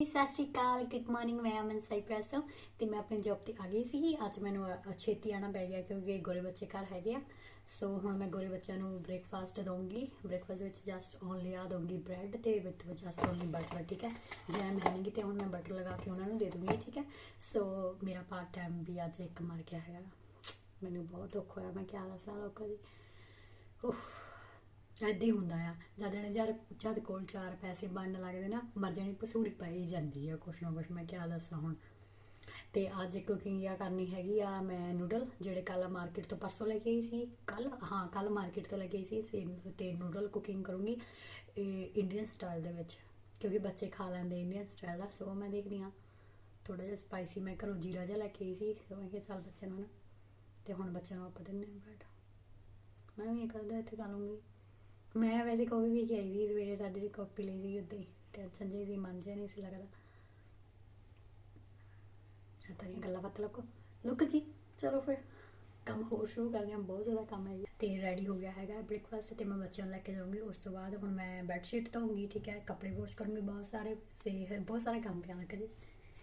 ਸਤਿ ਸ਼੍ਰੀ ਅਕਾਲ good morning ਮੈਂ ਅਮਨ cypress ਤੋਂ ਤੇ ਮੈਂ ਆਪਣੀ ਜੌਬ ਤੇ ਆ ਗਈ ਸੀ ਅੱਜ ਮੈਨੂੰ ਛੇਤੀ ਆਣਾ ਪੈ ਗਿਆ ਕਿਉਂਕਿ ਗੋਰੇ ਬੱਚੇ ਘਰ ਹੈਗੇ ਆ। ਸੋ ਹੁਣ ਮੈਂ ਗੋਰੇ ਬੱਚਿਆਂ ਨੂੰ ਬ੍ਰੇਕਫਾਸਟ ਦਊਂਗੀ। ਬ੍ਰੇਕਫਾਸਟ ਵਿੱਚ ਜਸਟ ਓਨਲੀ ਆ ਦਊਂਗੀ ਬ੍ਰੈਡ ਤੇ ਵਿਦ ਜਸਟ ਓਨਲੀ ਬਟਰ ਠੀਕ ਹੈ? ਜੈਮ ਹੈ ਨਹੀਂ ਤੇ ਹੁਣ ਮੈਂ ਬਟਰ ਲਗਾ ਕੇ ਉਹਨਾਂ ਨੂੰ ਦੇ ਦੂੰਗੀ ਠੀਕ ਹੈ? ਸੋ ਮੇਰਾ ਪਾਰਟ ਟਾਈਮ ਵੀ ਅੱਜ ਇੱਕ ਮਰ ਗਿਆ ਹੈਗਾ। ਮੈਨੂੰ ਬਹੁਤ ਦੁੱਖ ਹੋਇਆ, ਮੈਂ ਕਿਹਾ ਦੱਸਾਂ ਲੋਕਾਂ ਦੀ ਉਫ ਇੱਦਾਂ ਹੀ ਹੁੰਦਾ ਆ। ਜਦ ਜਣੇ ਯਾਰ ਜਦ ਕੋਲ ਚਾਰ ਪੈਸੇ ਬਣਨ ਲੱਗਦੇ ਨਾ, ਮਰ ਜਾਣੀ ਪਸੂੜੀ ਪਈ ਜਾਂਦੀ ਆ, ਕੁਛ ਨਾ ਕੁਛ ਮੈਂ ਕਿਆ ਦੱਸਾਂ ਹੁਣ। ਤੇ ਅੱਜ ਕੁਕਿੰਗ ਆ ਕਰਨੀ ਹੈਗੀ ਆ ਮੈਂ ਨੂਡਲ ਜਿਹੜੇ ਕੱਲ ਮਾਰਕੀਟ ਤੋਂ ਪਰਸੋਂ ਲੈ ਕੇ ਆਈ ਸੀ। ਕੱਲ, ਹਾਂ, ਕੱਲ ਮਾਰਕੀਟ ਤੋਂ ਲੈ ਕੇ ਆਈ ਸੀ, ਤੇ- ਨੂਡਲ ਕੁਕਿੰਗ ਕਰੂੰਗੀ ਇੰਡੀਅਨ ਸਟਾਈਲ ਦੇ ਵਿੱਚ, ਕਿਉਂਕਿ ਬੱਚੇ ਖਾ ਲੈਂਦੇ ਇੰਡੀਅਨ ਸਟਾਈਲ ਦਾ, ਸੋ ਮੈਂ ਦੇਖਦੀ ਹਾਂ। ਥੋੜਾ ਜਿਹਾ ਸਪਾਈਸੀ ਮੈਂ ਘਰੋਂ ਜੀਰਾ ਜਿਹਾ ਲੈ ਕੇ ਆਈ ਸੀ, ਸੋ ਮੈਂ ਕਿਹਾ ਚੱਲ ਬੱਚਿਆਂ ਨੂੰ ਨਾ, ਤੇ ਹੁਣ ਬੱਚਿਆਂ ਨੂੰ ਆਪਾਂ ਦਿੰਨੇ ਆ ਬ੍ਰੈਡ ਮੈਂ ਵੀ ਇਹ ਕਰਦਾ, ਇੱਥੇ ਖਾ ਲੂੰਗੀ ਮੈਂ ਵੈਸੇ ਕਾਫੀ ਵੀ ਖਾਈ ਸੀ ਸਵੇਰੇ, ਸਾਡੀ ਦੀ ਕਾਫੀ ਲਈ ਸੀ ਉੱਤੇ ਟੈਨਸ਼ਨ ਜਿਹੀ ਸੀ ਮਨ ਜਿਹਾ ਨਹੀਂ ਸੀ ਲੱਗਦਾ। ਤਾਂ ਇਹ ਗੱਲਾਂ ਬਾਤਾਂ ਲੋਕੋ ਲੁੱਕ ਜੀ, ਚਲੋ ਫਿਰ। ਕੰਮ ਹੋਰ ਸ਼ੁਰੂ ਕਰਦੇ ਹਾਂ, ਬਹੁਤ ਜ਼ਿਆਦਾ ਕੰਮ ਹੈ ਤੇ ਰੈਡੀ ਹੋ ਗਿਆ ਹੈਗਾ ਬ੍ਰੇਕਫਾਸਟ ਤੇ ਮੈਂ ਬੱਚਿਆਂ ਨੂੰ ਲੈ ਕੇ ਜਾਊਂਗੀ। ਉਸ ਤੋਂ ਬਾਅਦ ਹੁਣ ਮੈਂ ਬੈੱਡ ਸ਼ੀਟ ਧੋਉਂਗੀ ਠੀਕ ਹੈ। ਕੱਪੜੇ ਵਾਸ਼ ਕਰੂੰਗੀ ਬਹੁਤ ਸਾਰੇ ਤੇ ਬਹੁਤ ਸਾਰਾ ਕੰਮ ਪਿਆ ਲੱਗ ਜੀ।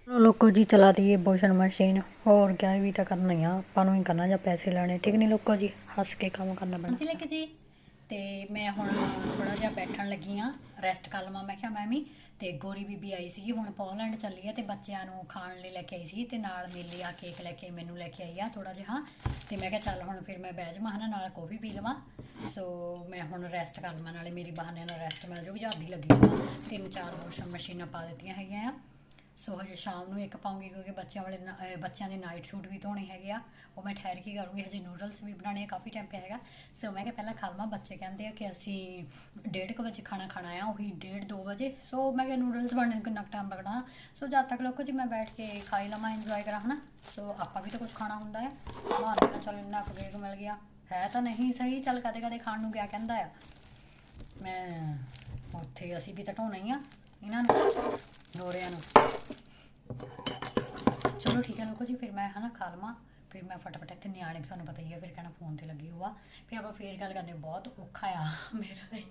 ਲੋਕੋ ਜੀ, ਚਲਾ ਦਈਏ ਵਾਸ਼ਿੰਗ ਮਸ਼ੀਨ ਹੋਰ ਕਿਆ ਵੀ ਤਾਂ ਕਰਨਾ ਹੀ ਆ। ਆਪਾਂ ਨੂੰ ਹੀ ਕਰਨਾ ਜਾਂ ਪੈਸੇ ਲੈਣੇ, ਠੀਕ ਨਹੀਂ ਲੋਕੋ ਜੀ? ਹੱਸ ਕੇ ਕੰਮ ਕਰਨਾ ਪੈਣਾ। ਹਾਂਜੀ, ਲੱਕ ਜੀ। ਤੇ ਮੈਂ ਹੁਣ ਥੋੜਾ ਜਿਹਾ ਬੈਠਣ ਲੱਗੀ ਆ ਰੈਸਟ ਕਰ ਲਵਾਂ। ਮੈਂ ਕਿਹਾ ਮੈਂ ਵੀ ਤੇ ਗੋਰੀ ਬੀਬੀ ਆਈ ਸੀਗੀ, ਹੁਣ ਪੋਲੈਂਡ ਚੱਲੀ ਆ ਤੇ ਬੱਚਿਆਂ ਨੂੰ ਖਾਣ ਲਈ ਲੈ ਕੇ ਆਈ ਸੀ ਤੇ ਨਾਲ ਮੇਲੇ ਆ, ਕੇਕ ਲੈ ਕੇ ਮੈਨੂੰ ਲੈ ਕੇ ਆਈ ਆ ਥੋੜਾ ਜਿਹਾ। ਤੇ ਮੈਂ ਕਿਹਾ, ਚੱਲ ਹੁਣ ਫਿਰ ਮੈਂ ਬਹਿ ਜਾਵਾਂ, ਹਨਾ, ਨਾਲ ਕਾਫੀ ਪੀ ਲਵਾਂ। ਸੋ ਮੈਂ ਹੁਣ ਰੈਸਟ ਕਰ ਲਵਾਂ, ਨਾਲੇ ਮੇਰੀ ਬਹਾਨੇ ਨਾਲ ਰੈਸਟ ਮਿਲ ਜਾਊਗੀ ਜਾਂਦੀ ਲੱਗੀ ਤਿੰਨ ਚਾਰ ਵਾਸ਼ਿੰਗ ਮਸ਼ੀਨਾਂ ਪਾ ਦਿੱਤੀਆਂ ਹੈਗੀਆਂ ਆ। ਸੋ ਹਜੇ ਸ਼ਾਮ ਨੂੰ ਇੱਕ ਪਾਉਂਗੀ ਕਿਉਂਕਿ ਬੱਚਿਆਂ ਵਾਲੇ ਬੱਚਿਆਂ ਦੇ ਨਾਈਟ ਸੂਟ ਵੀ ਧੋਣੇ ਹੈਗੇ ਆ। ਉਹ ਮੈਂ ਠਹਿਰ ਕੇ ਕਰੂੰਗੀ, ਹਜੇ ਨੂਡਲਸ ਵੀ ਬਣਾਉਣੇ ਆ, ਕਾਫੀ ਟਾਈਮ ਪਿਆ ਹੈਗਾ। ਸੋ ਮੈਂ ਕਿਹਾ ਪਹਿਲਾਂ ਖਾ ਲਵਾਂ, ਬੱਚੇ ਕਹਿੰਦੇ ਆ ਕਿ ਅਸੀਂ 1:30 ਵਜੇ ਖਾਣਾ ਖਾਣਾ ਆ, ਉਹੀ 1:30 2 ਵਜੇ। ਸੋ ਮੈਂ ਕਿਹਾ ਨੂਡਲਸ ਬਣਨ ਨੂੰ ਕਿੰਨਾ ਟਾਈਮ ਲੱਗਣਾ? ਸੋ ਜਦ ਤੱਕ ਲੋਕੋ ਜੀ ਮੈਂ ਬੈਠ ਕੇ ਖਾ ਹੀ ਲਵਾਂ ਇੰਜੋਏ ਕਰਾਂ, ਹਨਾ? ਸੋ ਆਪਾਂ ਵੀ ਤਾਂ ਕੁਝ ਖਾਣਾ ਹੁੰਦਾ ਆ। ਮਾਨ ਤਾਂ ਚਲ ਇੰਨਾ ਕੁ ਕੇਕ ਮਿਲ ਗਿਆ। ਹੈ ਤਾਂ ਨਹੀਂ ਸਹੀ, ਚੱਲ ਕਦੇ ਕਦੇ ਖਾਣ ਨੂੰ ਕਿਆ ਕਹਿੰਦਾ ਆ। ਮੈਂ ਉੱਥੇ ਅਸੀਂ ਵੀ ਤਾਂ ਢੋਣਾ ਹੀ ਆ, ਇਹਨਾਂ ਨੂੰ, ਗੋਰਿਆਂ ਨੂੰ। ਠੀਕ ਹੈ ਲੋਕੋ ਜੀ, ਫਿਰ ਮੈਂ ਹਨਾ ਖਾ ਲਵਾਂ, ਫਿਰ ਮੈਂ ਫਟਾਫਟ ਇੱਥੇ ਨਿਆਣੇ ਵੀ ਤੁਹਾਨੂੰ ਪਤਾ ਹੀ ਹੈ, ਫਿਰ ਕਹਿਣਾ ਫੋਨ ਤੇ ਲੱਗੀ ਹੋਆ। ਫਿਰ ਆਪਾਂ ਫੇਰ ਗੱਲ ਕਰਨੇ, ਬਹੁਤ ਔਖਾ ਆ ਮੇਰੇ ਲਈ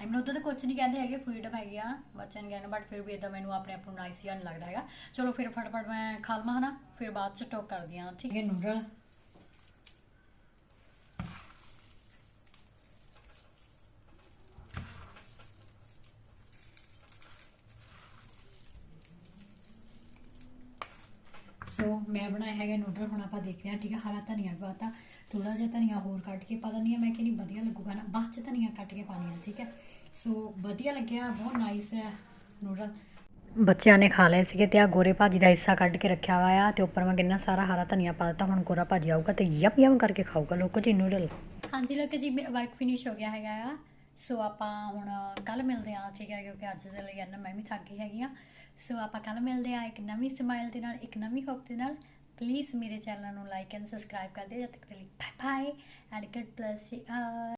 ਮੈਨੂੰ ਉਦੋਂ ਤਾਂ ਕੁਝ ਨਹੀਂ ਕਹਿੰਦੇ ਹੈਗੇ ਫਰੀडम ਹੈਗੀ ਆ ਬੱਚਿਆਂ ਨੂੰ ਕਹਿੰਦੇ ਬਟ ਫਿਰ ਵੀ ਇਦਾਂ ਮੈਨੂੰ ਆਪਣੇ ਆਪ ਨੂੰ ਨਾਈਸ ਜਿਹਾ ਨਹੀਂ ਲੱਗਦਾ ਹੈਗਾ। ਚਲੋ ਫਿਰ ਫਟਾਫਟ ਮੈਂ ਖਾ ਲਵਾਂ ਹਨਾ, ਫਿਰ ਬਾਅਦ ਚ ਟੋਕ ਕਰਦੀ ਆ ਠੀਕ ਹੈ। ਨੂਡਲ ਸੋ ਮੈਂ ਬਣਾਇਆ ਹੈਗਾ ਨੂਡਲ ਹੁਣ ਆਪਾਂ ਦੇਖਦੇ ਹਾਂ, ਠੀਕ ਹੈ ਹਰਾ ਧਨੀਆ ਪਾਤਾ ਥੋੜਾ ਜਿਹਾ ਧਨੀਆ ਹੋਰ ਕੱਟ ਕੇ ਪਾ ਦਿੰਦੀ ਹਾਂ, ਮੈਂ ਕਿ ਨਹੀਂ, ਵਧੀਆ ਲੱਗੂਗਾ ਨਾ, ਬਾਅਦ ਚ ਧਨੀਆ ਕੱਟ ਕੇ ਪਾਣੀ ਹੈ, ਠੀਕ ਹੈ। ਸੋ ਵਧੀਆ ਲੱਗਿਆ, ਬਹੁਤ ਨਾਈਸ ਹੈ ਨੂਡਲ ਬੱਚਿਆਂ ਨੇ ਖਾ ਲਏ ਸੀਗੇ ਤੇ ਆ ਗੋਰੇ ਭਾਜੀ ਦਾ ਹਿੱਸਾ ਕੱਢ ਕੇ ਰੱਖਿਆ ਹੋਇਆ ਆ ਤੇ ਉੱਪਰ ਮੈਂ ਕਿੰਨਾ ਸਾਰਾ ਹਰਾ ਧਨੀਆ ਪਾ ਦਿੱਤਾ, ਹੁਣ ਗੋਰਾ ਭਾਜੀ ਆਊਗਾ ਤੇ ਯਮ ਯਮ ਕਰਕੇ ਖਾਊਗਾ ਲੋਕੋ ਜੀ ਨੂਡਲ ਹਾਂਜੀ, ਲੋਕੋ ਜੀ, ਮੇਰਾ ਵਰਕ ਫਿਨਿਸ਼ ਹੋ ਗਿਆ ਹੈਗਾ ਆ। ਸੋ ਆਪਾਂ ਹੁਣ ਕੱਲ ਮਿਲਦੇ ਆ ਠੀਕ ਹੈ, ਕਿਉਂਕਿ ਅੱਜ ਦੇ ਲਈ ਇੰਨਾ ਮੈਂ ਵੀ ਥੱਕ ਗਈ ਹੈਗੀ ਆ ਸੋ ਆਪਾਂ ਕੱਲ ਮਿਲਦੇ ਆ ਇੱਕ ਨਵੀਂ ਸਮਾਈਲ ਦੇ ਨਾਲ, ਇੱਕ ਨਵੀਂ ਹੋਪ ਦੇ ਨਾਲ। ਪਲੀਜ਼ ਮੇਰੇ ਚੈਨਲ ਨੂੰ ਲਾਈਕ ਐਂਡ ਸਬਸਕ੍ਰਾਈਬ ਕਰ ਦਿਓ। ਜਦ ਤੱਕ ਦੇ ਲਈ bye bye and good bless you